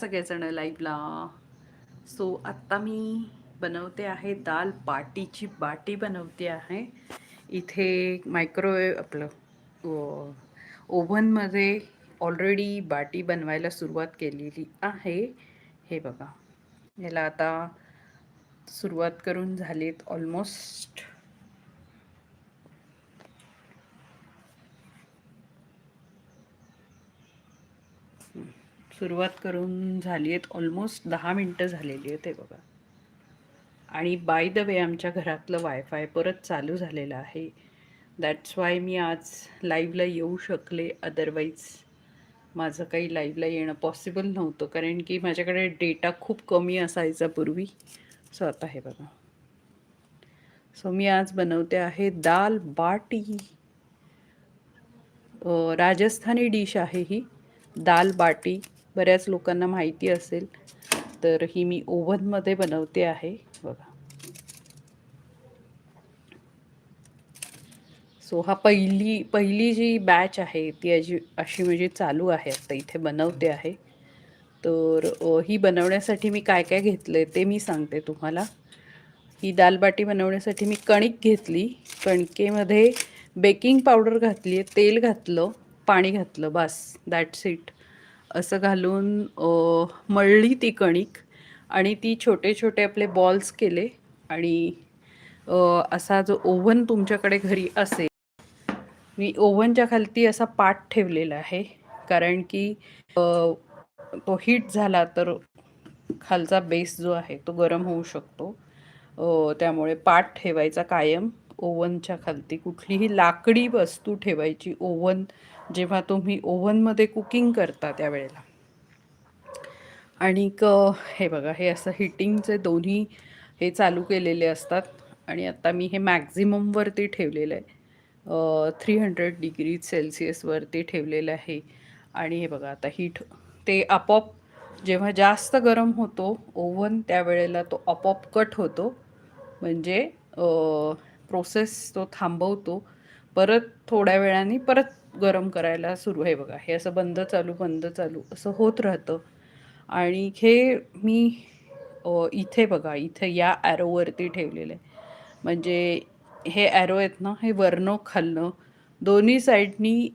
सगळेजण लाईव्हला सो आत्ता मी बनवते आहे दाल बाटीची बाटी बनवते आहे. इथे मायक्रोवेव आपलं ओव्हनमध्ये ऑलरेडी बाटी बनवायला सुरुवात केलेली आहे. हे बघा. याला आता सुरुवात करून झालीत ऑलमोस्ट सुरुवात करून झाली आहेत ऑलमोस्ट दहा मिनटं झालेली आहेत ते बघा. आणि बाय द वे आमच्या घरातलं वायफाय परत चालू झालेलं आहे. दॅट्स वाय मी आज लाईव्हला येऊ शकले अदरवाईज माझं काही लाईव्हला येणं पॉसिबल नव्हतं कारण की माझ्याकडे डेटा खूप कमी असायचा पूर्वी. सो आता हे बघा. सो मी आज बनवते आहे दाल बाटी. राजस्थानी डिश आहे ही दाल बाटी. बऱ्याच लोकांना माहिती असेल तर ही मी ओव्हनमध्ये बनवते आहे बघा. सो हा पहिली पहिली जी बॅच आहे ती अशी अशी म्हणजे चालू आहे आता इथे बनवते आहे. तर ही बनवण्यासाठी मी काय काय घेतलं ते मी सांगते तुम्हाला. ही दालबाटी बनवण्यासाठी मी कणिक घेतली कणकेमध्ये बेकिंग पावडर घातली आहे तेल घातलं पाणी घातलं बस दॅट्स इट असं घालून मळली ती कणिक आणि ती छोटे छोटे आपले बॉल्स केले आणि असा जो ओव्हन तुमच्याकडे घरी असेल मी ओव्हनच्या खालती असा पाट ठेवलेला आहे. कारण की तो हीट झाला तर खालचा बेस जो आहे तो गरम होऊ शकतो. त्यामुळे पाट ठेवायचा कायम. ओव्हनच्या खालती कुठलीही लाकडी वस्तू ठेवायची ओव्हन जेव्हा तुम्ही ओव्हनमध्ये कुकिंग करता त्यावेळेला. आणि हे बघा हे असं हिटिंगचे दोन्ही हे चालू केलेले असतात. आणि आता मी हे मॅक्झिममवरती ठेवलेलं आहे. थ्री हंड्रेड डिग्री सेल्सिअसवरती ठेवलेलं आहे. आणि हे बघा आता हीट ते आपोआप जेव्हा जास्त गरम होतो ओव्हन त्यावेळेला तो आपोआप कट होतो. म्हणजे प्रोसेस तो थांबवतो. परत थोड्या वेळाने परत गरम करायला सुरू. आहे बघा हे असं बंद चालू बंद चालू असं होत राहतं. आणि हे मी इथे बघा इथे या ॲरोवरती ठेवलेलं आहे. म्हणजे हे ॲरो आहेत ना हे वरनं खालनं दोन्ही साईडनी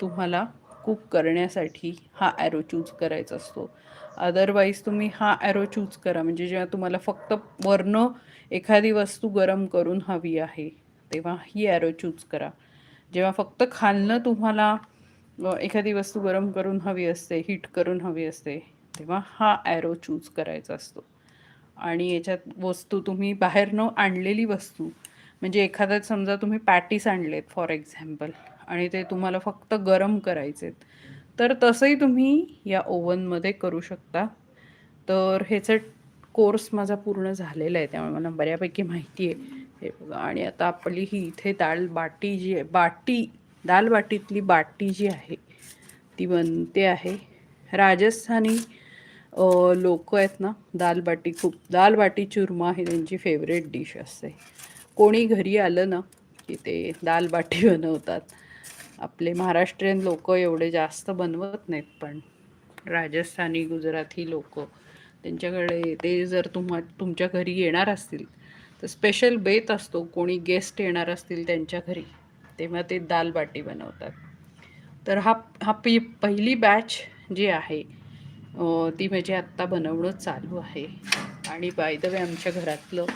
तुम्हाला कुक करण्यासाठी हा ॲरो चूज करायचा असतो. अदरवाईज तुम्ही हा ॲरो चूज करा. म्हणजे जेव्हा तुम्हाला फक्त वरनं एखादी वस्तू गरम करून हवी आहे तेव्हा ही ॲरो चूज करा. जेव्हा फक्त खालनं तुम्हाला एखादी वस्तू गरम करून हवी असते हीट करून हवी असते तेव्हा हा ॲरो चूज करायचा असतो. आणि याच्यात वस्तू तुम्ही बाहेरनं आणलेली वस्तू म्हणजे एखाद्यात समजा तुम्ही पॅटीस आणलेत फॉर एक्झाम्पल आणि ते तुम्हाला फक्त गरम करायचेत तर तसंही तुम्ही या ओव्हनमध्ये करू शकता. तर ह्याचं कोर्स माझा पूर्ण झालेला आहे त्यामुळे मला बऱ्यापैकी माहिती आहे. हे बघा. आणि आता आपली ही इथे दाल बाटी जी आहे बाटी दाल बाटीतली बाटी जी आहे ती बनते आहे. राजस्थानी लोक आहेत ना दाल बाटी खूप दाल बाटी चुरमा ही त्यांची फेवरेट डिश असते. कोणी घरी आलं ना की ते दाल बाटी बनवतात. आपले महाराष्ट्रीयन लोक एवढे जास्त बनवत नाहीत पण राजस्थानी गुजराती लोक त्यांच्याकडे ते जर तुम्हा तुमच्या घरी येणार असतील तर स्पेशल बेत असतो. कोणी गेस्ट येणार असतील त्यांच्या घरी तेव्हा ते दाल बाटी बनवतात. तर हा हा पी पहिली बॅच जी आहे ती म्हणजे आत्ता बनवणं चालू आहे. आणि बाय द वे आमच्या घरातलं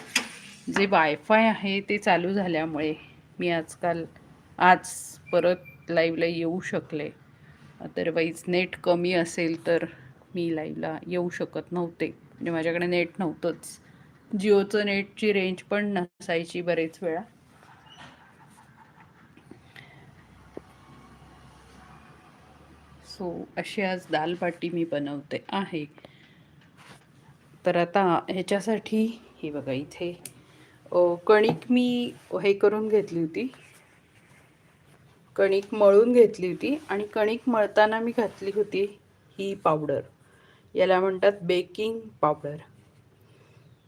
जे वायफाय आहे ते चालू झाल्यामुळे मी आजकाल आज परत लाईव्हला येऊ शकले. अदरवाईज नेट कमी असेल तर मी लाईव्हला येऊ शकत नव्हते. म्हणजे माझ्याकडे नेट नव्हतंच. जिओचं नेटची रेंज पण नसायची बरेच वेळा. सो अशी आज दाल बाटी मी बनवते आहे. तर आता ह्याच्यासाठी हे बघा इथे कणिक मी हे करून घेतली होती. कणिक मळून घेतली होती आणि कणिक मळताना मी घातली होती ही पावडर. याला म्हणतात बेकिंग पावडर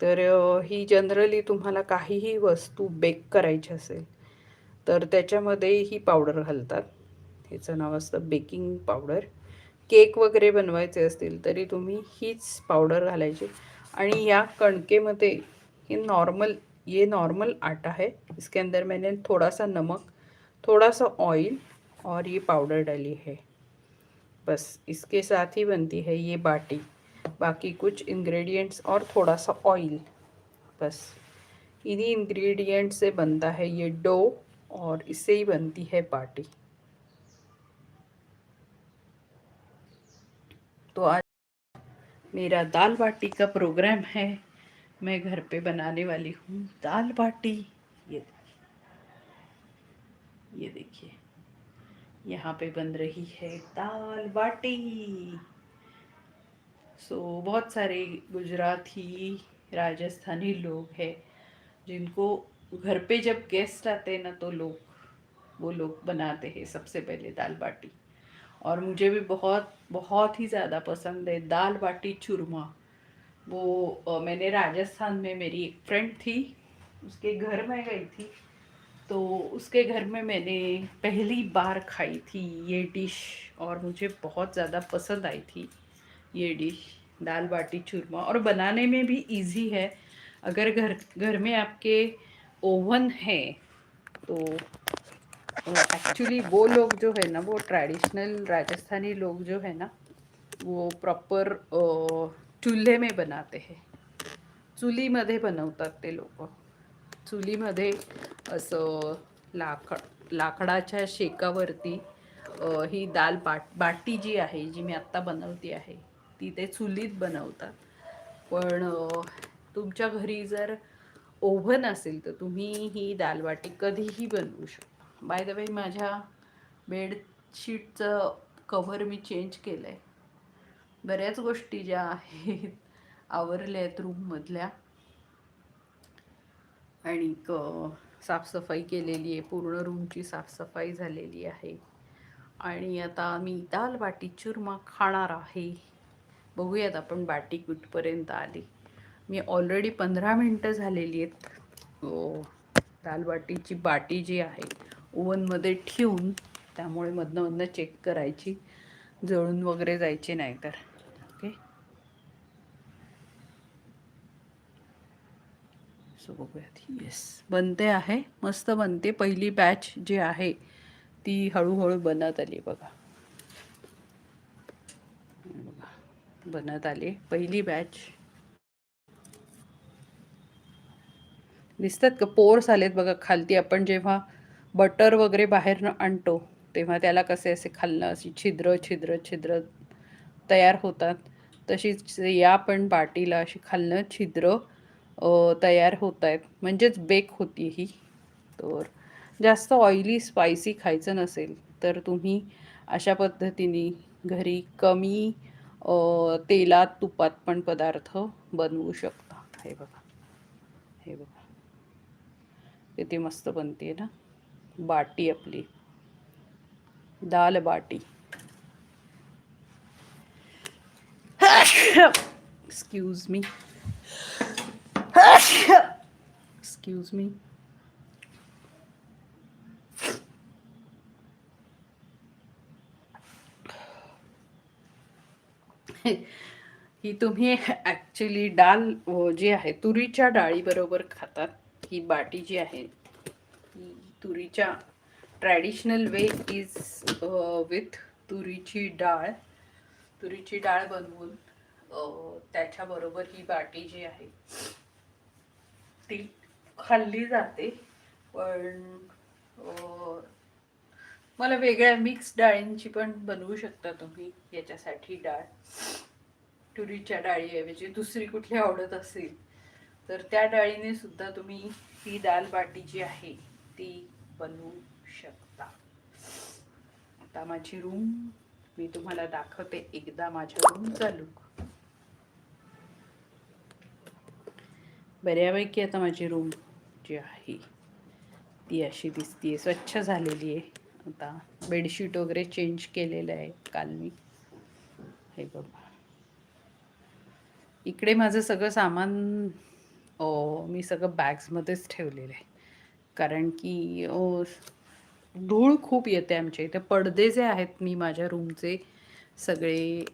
तर ही जनरली तुम्हाला काहीही वस्तू बेक करायची असेल तर त्याच्यामध्ये ही पावडर घालतात. ह्याचं नाव असतं बेकिंग पावडर केक वगैरे बनवायचे असतील तरी तुम्ही हीच पावडर घालायची. आणि या कणकेमध्ये हे नॉर्मल ये नॉर्मल आटा है इसके अंदर मैंने थोड़ा सा नमक थोड़ा सा ऑयल और ये पाउडर डाली है. बस इसके साथ ही बनती है ये बाटी. बाकी कुछ इंग्रेडिएंट्स और थोड़ा सा ऑयल बस। इन्हीं इंग्रेडिएंट्स से बनता है ये डो और इससे ही बनती है बाटी। तो आज मेरा दाल बाटी का प्रोग्राम है। मैं घर पे बनाने वाली हूँ दाल बाटी। ये ये देखिए, यहाँ पे बन रही है दाल बाटी। सो so, बहुत सारे गुजराती राजस्थानी लोग हैं जिनको घर पे जब गेस्ट आते हैं ना तो लोग वो लोग बनाते हैं सबसे पहले दाल बाटी। और मुझे भी बहुत बहुत ही ज़्यादा पसंद है दाल बाटी चूरमा। वो मैंने राजस्थान में मेरी एक फ्रेंड थी उसके घर में गई थी तो उसके घर में मैंने पहली बार खाई थी ये डिश और मुझे बहुत ज़्यादा पसंद आई थी। ये डिश दाल बाटी चूरमा और बनाने में भी इजी है। अगर घर घर में आपके ओवन है तो एक्चुअली वो लोग जो है ना वो ट्रेडिशनल राजस्थानी लोग जो है ना वो प्रॉपर चुल्हे में बनाते हैं। चुलीमध्ये बनवतात ते लोक। चुलीमध्ये असं लाकड लाकडाच्या शेकावरती ही दाल बाट बाटी जी आहे जी मी आत्ता बनवती आहे ती ते चुलीत बनवतात. पण तुमच्या घरी जर ओव्हन असेल तर तुम्ही ही दाल बाटी कधीही बनवू शकता. बाय द वे माझ्या बेडशीटचं कव्हर मी चेंज केलं आहे बऱ्याच गोष्टी ज्या आहेत आवरल्या आहेत रूममधल्या. आणि क साफसफाई केलेली आहे. पूर्ण रूमची साफसफाई झालेली आहे. आणि आता मी दाल बाटी चुरमा खाणार आहे. बघूयात आपण बाटी कुठपर्यंत आली. मी ऑलरेडी पंधरा मिनटं झालेली आहेत. हो, अ, दाल बाटीची बाटी जी आहे ओव्हनमध्ये ठेवून त्यामुळे मधनं मधनं चेक करायची. जळून वगैरे जायचे नाही तर. ओके सो बघूयात. येस बनते आहे. मस्त बनते. पहिली बॅच जी आहे ती हळूहळू बनत आली बघा. बनत आले. पहिली बॅच दिसतात का? पोर्स आलेत बघा खालती. आपण जेव्हा बटर वगैरे बाहेरनं आणतो तेव्हा त्याला कसे असे खालनं अशी छिद्र छिद्र छिद्र तयार होतात. तशीच या पण बाटीला अशी खालनं छिद्र तयार होत आहेत म्हणजेच बेक होती ही. तर जास्त ऑइली स्पायसी खायचं नसेल तर तुम्ही अशा पद्धतीने घरी कमी तेलात तुपात पण पदार्थ बनवू शकता. हे बघा. हे बघा. किती मस्त बनते ना. बाटी आपली. दाल बाटी. एक्सक्यूज मी एक्सक्यूज मी ही तुम्ही ॲक्च्युली डाल हो, जी आहे तुरीच्या डाळीबरोबर खातात. ही बाटी जी आहे ही तुरीच्या ट्रॅडिशनल वे इज विथ तुरीची डाळ. तुरीची डाळ बनवून त्याच्याबरोबर ही बाटी जी आहे ती खाल्ली जाते. पण मला वेगळ्या मिक्स डाळींची पण बनवू शकता तुम्ही याच्यासाठी डाळ. तुरीच्या डाळीऐवजी दुसरी कुठली आवडत असेल तर त्या डाळीने सुद्धा तुम्ही ही दाल बाटी जी आहे ती बनवू शकता. आता माझी रूम मी तुम्हाला दाखवते एकदा माझ्या रूमचा लुक बऱ्यापैकी आता माझी रूम जी आहे ती अशी दिसतीये स्वच्छ झालेली आहे आता बेडशीट वगैरे चेंज केलेलं आहे काल मी. हे बघा. इकडे माझं सगळं सामान ओ मी सगळं बॅग्समध्येच ठेवलेलं आहे. कारण की धूळ खूप येते आमच्या इथे. पडदे जे आहेत मी माझ्या रूमचे सगळे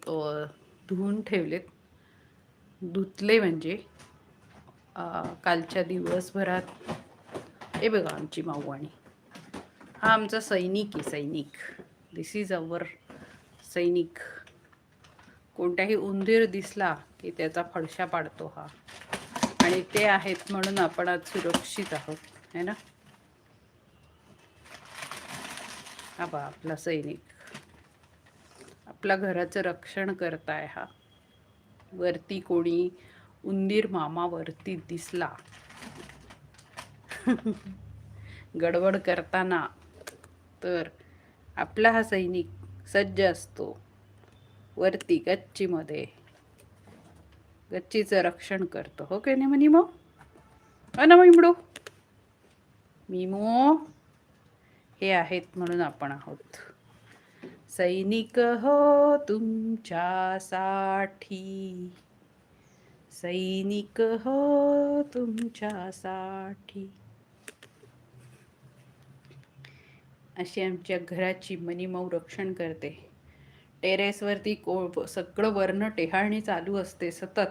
धुवून ठेवलेत. धुतले म्हणजे कालच्या दिवसभरात हे बघा आमची माऊवाणी. हा आमचा सैनिक आहे सैनिक. दिस इज अवर सैनिक. कोणताही उंदीर दिसला की त्याचा फडशा पाडतो हा. आणि ते आहेत म्हणून आपण आज सुरक्षित आहोत है ना? हा बा आपला सैनिक. आपल्या घराचं रक्षण करताय हा. वरती कोणी उंदीर मामा वरती दिसला. गडबड करताना तर आपला हा सैनिक सज्ज असतो वरती गच्चीमध्ये. गच्चीचं रक्षण करतो. हो काय नाही म्हणी हो मग ना मिमडू? मिमो हे आहेत म्हणून आपण आहोत. सैनिक हो तुमच्यासाठी. सैनिक हो तुमच्यासाठी. अशी आमच्या घराची मनीमऊ रक्षण करते. टेरेसवरती को सगळं वर्ण टेहाळणी चालू असते सतत.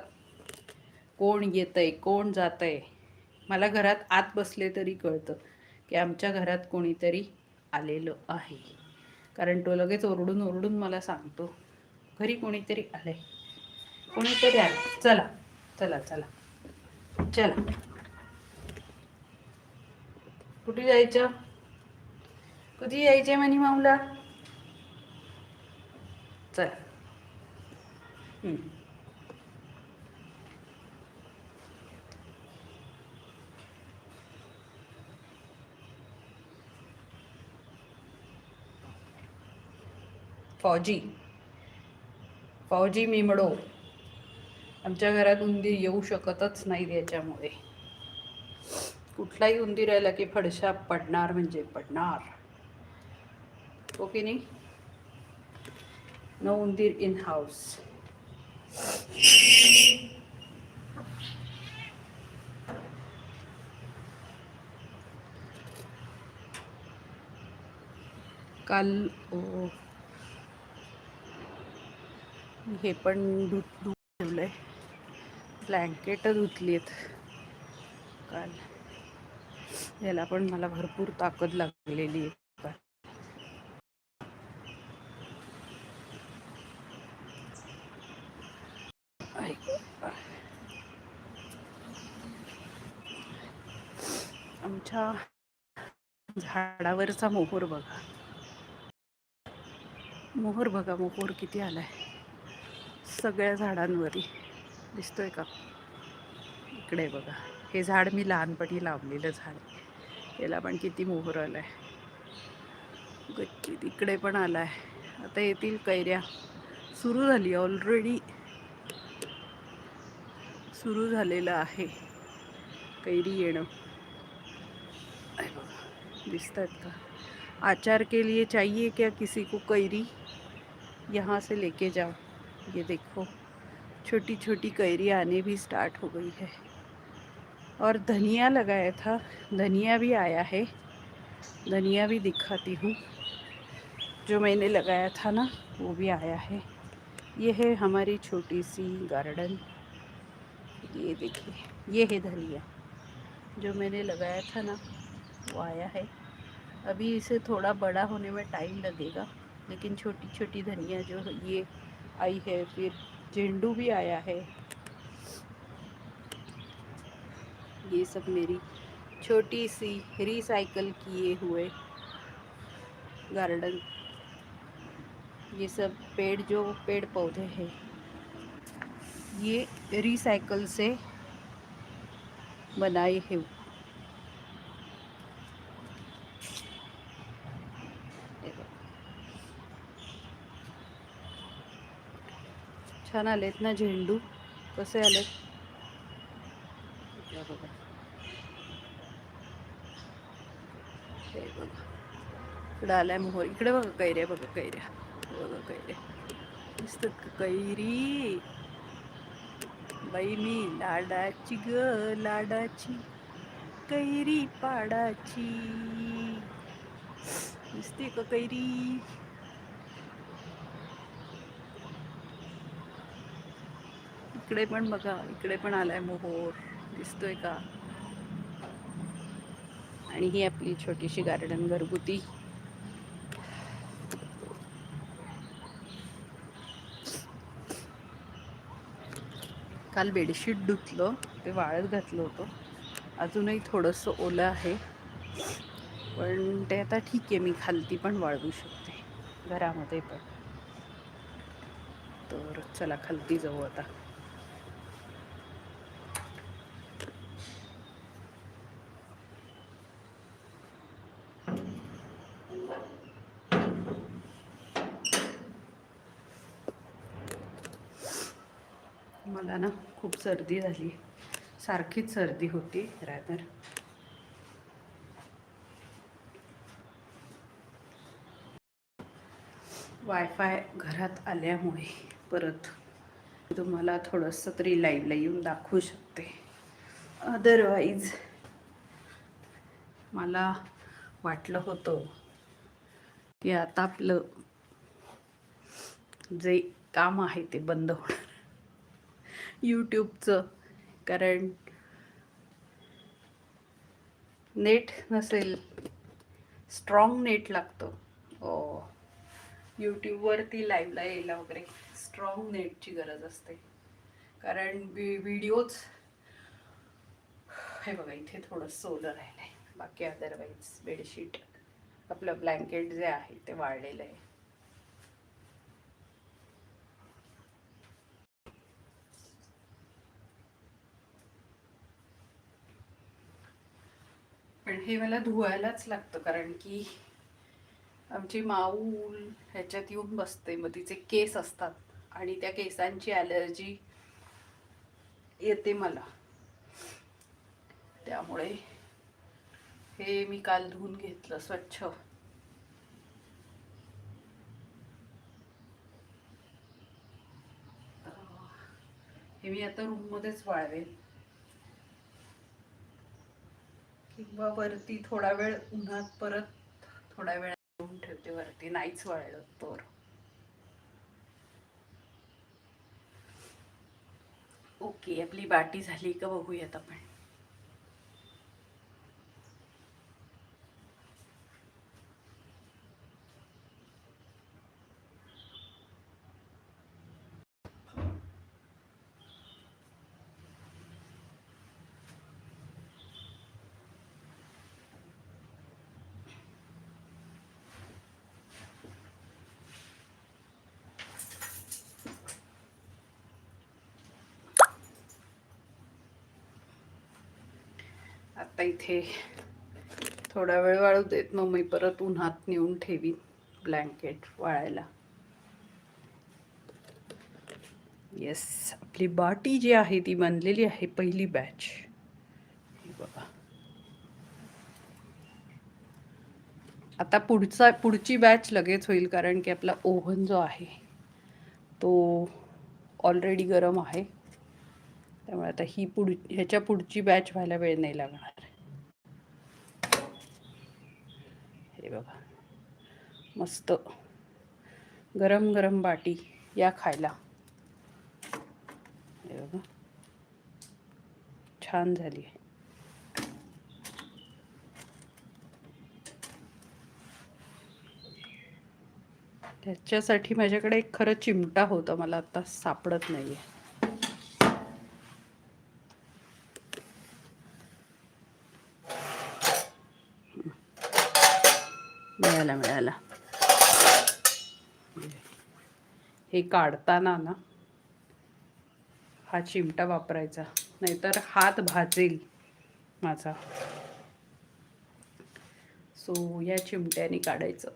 कोण येतंय कोण जातंय मला घरात आत बसले तरी कळतं की आमच्या घरात कोणीतरी आलेलं आहे. कारण तो लगेच ओरडून ओरडून मला सांगतो घरी कोणीतरी आलंय. कोणीतरी आलं चला चला चला. चला. कुठे जायचं? कधी यायचे म्हणे माऊला? चल. फौजी. फौजी मिमडो. आमच्या घरात उंदीर येऊ शकतच नाहीत याच्यामुळे. कुठलाही उंदीर आला की फडशा पडणार म्हणजे पडणार. Opening no नाही in उंदीर इन हाऊस. काल हे पण धुत दूध ठेवलंय. ब्लँकेट धुतली आहेत काल. याला पण मला भरपूर ताकद लागलेली आहे आमच्या झाडावरचा मोहोर बघा. मोहोर बघा मोहोर किती आलाय. सगळ्या झाडांवरी दिसतोय का? इकडे बघा. हे झाड मी लहानपणी लावलेलं झाड याला पण किती मोहर आलाय. गच्ची तिकडे पण आलाय. आता येतील कैऱ्या. सुरू झाली ऑलरेडी सुरू आहे. कैरी येणं. दिसतात का? आचार के लिए चाहिए क्या किसी को कैरी? यहाँ से लेके जाओ. ये देखो छोटी छोटी कैरी आने भी स्टार्ट हो गई है. और धनिया लगाया था. धनिया भी आया है. धनिया भी दिखाती हूँ. जो मैंने लगाया था ना, वो भी आया है. यह है हमारी छोटी सी गार्डन ये देखिए, ये है धनिया जो मैंने लगाया था ना, वो आया है। अभी इसे थोड़ा बड़ा होने में टाइम लगेगा, लेकिन छोटी छोटी धनिया जो ये आई है, फिर झेंडू भी आया है। ये सब मेरी छोटी सी रिसाइकल किए हुए गार्डन ये सब पेड़, जो पेड़ पौधे हैं। ये रिसाइकल से बनाए हैं। छान आलेत ना झेंडू, कसे आलेत इकडं मोहर, इकडे बघा कैऱ्या बघा कैऱ्या कैरी? बाई मी लाडाची ग लाडाची कैरी पाडाची. दिसते का कैरी? इकडे पण बघा इकडे पण आलाय मोहोर. दिसतोय का? आणि ही आपली छोटीशी गार्डन घरगुती. काल बेडशीट धुतलं ते वाळत घातलं होतं. अजूनही थोडंसं ओलं आहे. पण ते आता ठीक आहे मी खालती पण वाळवू शकते. घरामध्ये पण. तर चला खालती जाऊ आता मला ना खूप सर्दी झाली. सारखीच सर्दी होती रॅदर वायफाय घरात आल्यामुळे परत तुम्हाला थोडंसं तरी लाईव्हला येऊन दाखवू शकते. अदरवाईज मला वाटलं होतं की आता आपलं जे काम आहे ते बंद होणार. यूट्यूबचं. कारण नेट नसेल स्ट्रॉंग नेट लागतं. ओ हो. यूट्यूबवरती लाईव्हला यायला वगैरे स्ट्रॉंग नेटची गरज असते. कारण वि व्हिडिओज हे बघा इथे थोडं सोलं राहिलं आहे बाकी अदरवाईज बेडशीट आपलं ब्लँकेट जे आहे ते वाळलेलं आहे. हे मला धुवायलाच लागतं कारण की आमची माऊल ह्याच्यात येऊन बसते. मग तिचे केस असतात आणि त्या केसांची ॲलर्जी येते मला. त्यामुळे हे मी काल धुवून घेतलं स्वच्छ. हे मी आता रूममध्येच वाळवेल किंवा वरती थोडा वेळ उन्हात परत थोडा वेळ ठेवून ठेवते वरती नाहीच वाळलं तर. ओके आपली बाटी झाली का बघूयात आपण. आता इथे थोडा वेळ वाळू देत. मग मी परत उन्हात नेऊन ठेवीन ब्लँकेट वाळायला. येस आपली बाटी जी आहे ती बनलेली आहे पहिली बॅच बघा. आता पुढचा पुढची बॅच लगेच होईल कारण की आपला ओव्हन जो आहे तो ऑलरेडी गरम आहे. त्यामुळे आता ही पुढ ह्याच्या पुढची बॅच व्हायला वेळ नाही लागणार. हे बघा. मस्त. गरम गरम बाटी या खायला. हे बघा. छान झाली आहे. त्याच्यासाठी माझ्याकडे एक खरं चिमटा होता मला आत्ता सापडत नाहीये. मिळायला मिळाला. हे काढताना ना हा चिमटा वापरायचा. नाहीतर हात भाजेल माझा. सो या चिमट्याने काढायचं.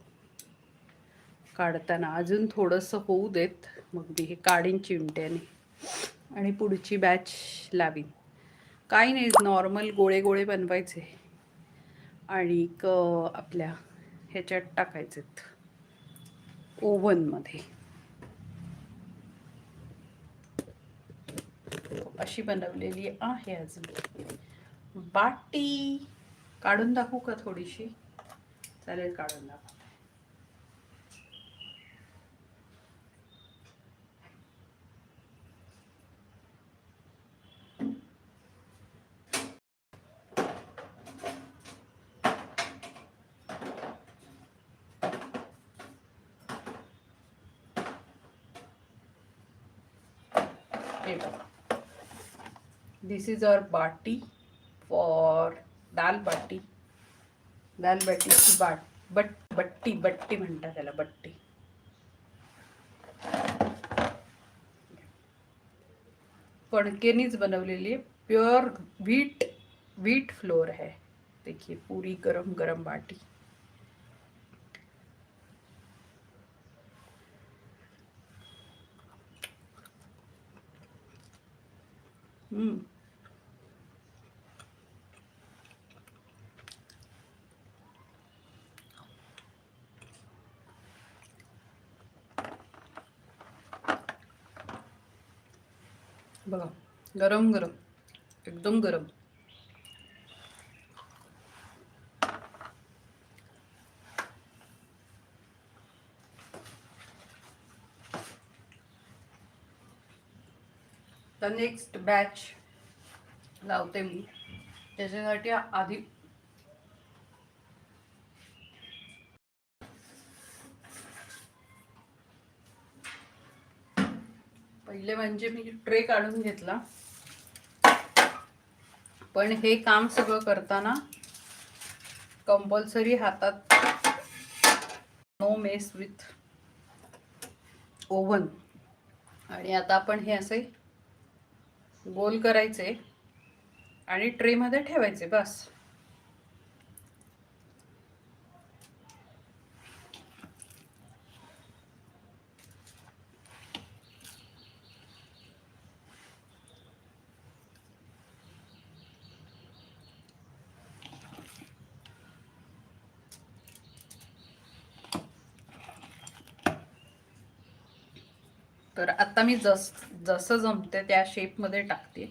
काढताना अजून थोडंसं होऊ देत. मग मी हे काढीन चिमट्याने. आणि पुढची बॅच लावीन. काही नाही नॉर्मल गोळे गोळे बनवायचे. आणि क आपल्या ह्याच्यात टाकायचेत. ओव्हनमध्ये. अशी बनवलेली आहे अजून. बाटी. काढून दाखवू का थोडीशी? चालेल काढून दाखवू. This is our baati for dal baati दाल बाटीची बाट बट बट्टी बट्टी म्हणतात त्याला बट्टी कणकेनीच बनवलेली प्युअर व्हीट व्हीट फ्लोर है देखिए पूरी गरम गरम बाटी. हम्म. बघा. गरम गरम. एकदम गरम. नेक्स्ट बॅच लावते मी. त्याच्यासाठी आधी पहिले म्हणजे मी ट्रे काढून घेतला. पण हे काम सगळं करताना कंपल्सरी हातात नो मेस विथ ओव्हन आणि आता आपण हे असे गोल करायचे आणि ट्रेमध्ये ठेवायचे बस तर आता मी जस जसं जमते त्या शेपमध्ये टाकते.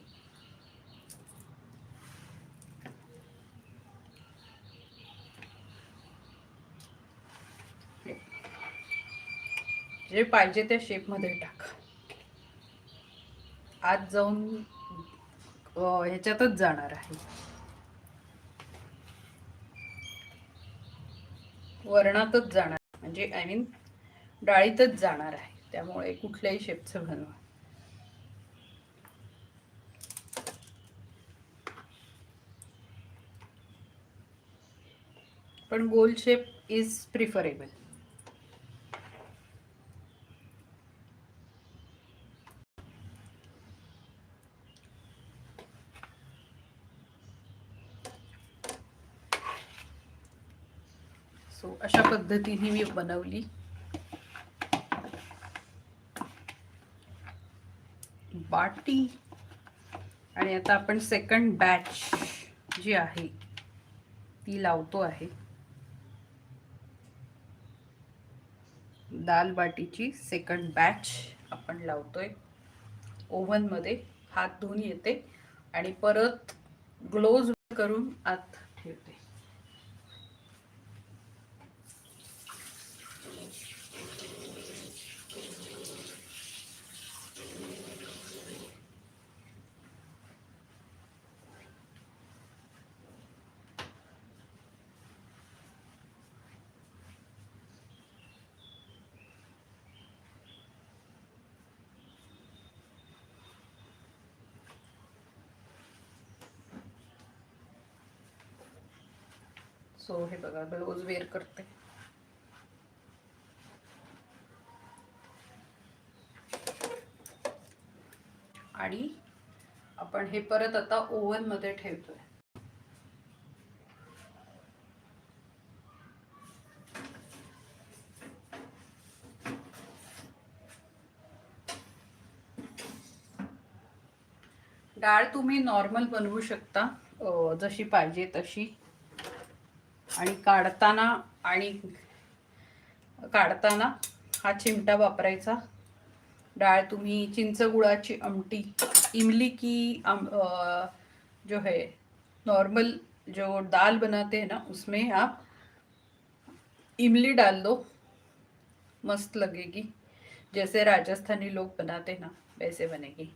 जे पाहिजे त्या शेपमध्ये टाक. आज जाऊन ह्याच्यातच जाणार आहे. वरणातच जाणार म्हणजे आय मीन डाळीतच जाणार आहे. त्यामुळे कुठल्याही शेपचं बनवा पण गोल शेप इज प्रिफरेबल सो अशा पद्धतीने मी बनवली. बाटी आणि आता आपण सेकंड बॅच जी आहे ती लावतो आहे. दाल बाटीची सेकंड बॅच आपण लावतोय. ओव्हनमध्ये हात धुवून येते आणि परत ग्लोज करून आत ठेवते. सो हे बघा ब्लाऊज वेअर करते. आणि आपण हे परत आता ओव्हनमध्ये ठेवतोय. डाळ तुम्ही नॉर्मल बनवू शकता जशी पाहिजे तशी. आणि काढताना आणि काढताना हा चिमटा वापरायचा. डाळ तुम्ही चिंच गुळाची आमटी इमली की आम, जो है नॉर्मल जो दाल बनाते हैं ना उसमें आप इमली डाल दो मस्त लगेगी। जैसे राजस्थानी लोग बनाते हैं ना वैसे बनेगी।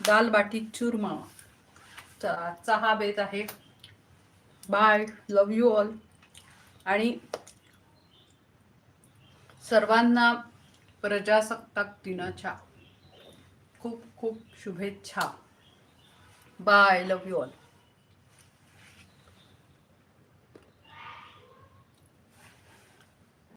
दाल बाटी चूरमा चहा हा बेत आहे। बाय लव यू ऑल आणि सर्वांना प्रजासत्ताक दिनाच्या खूप खूप शुभेच्छा. Bye love you all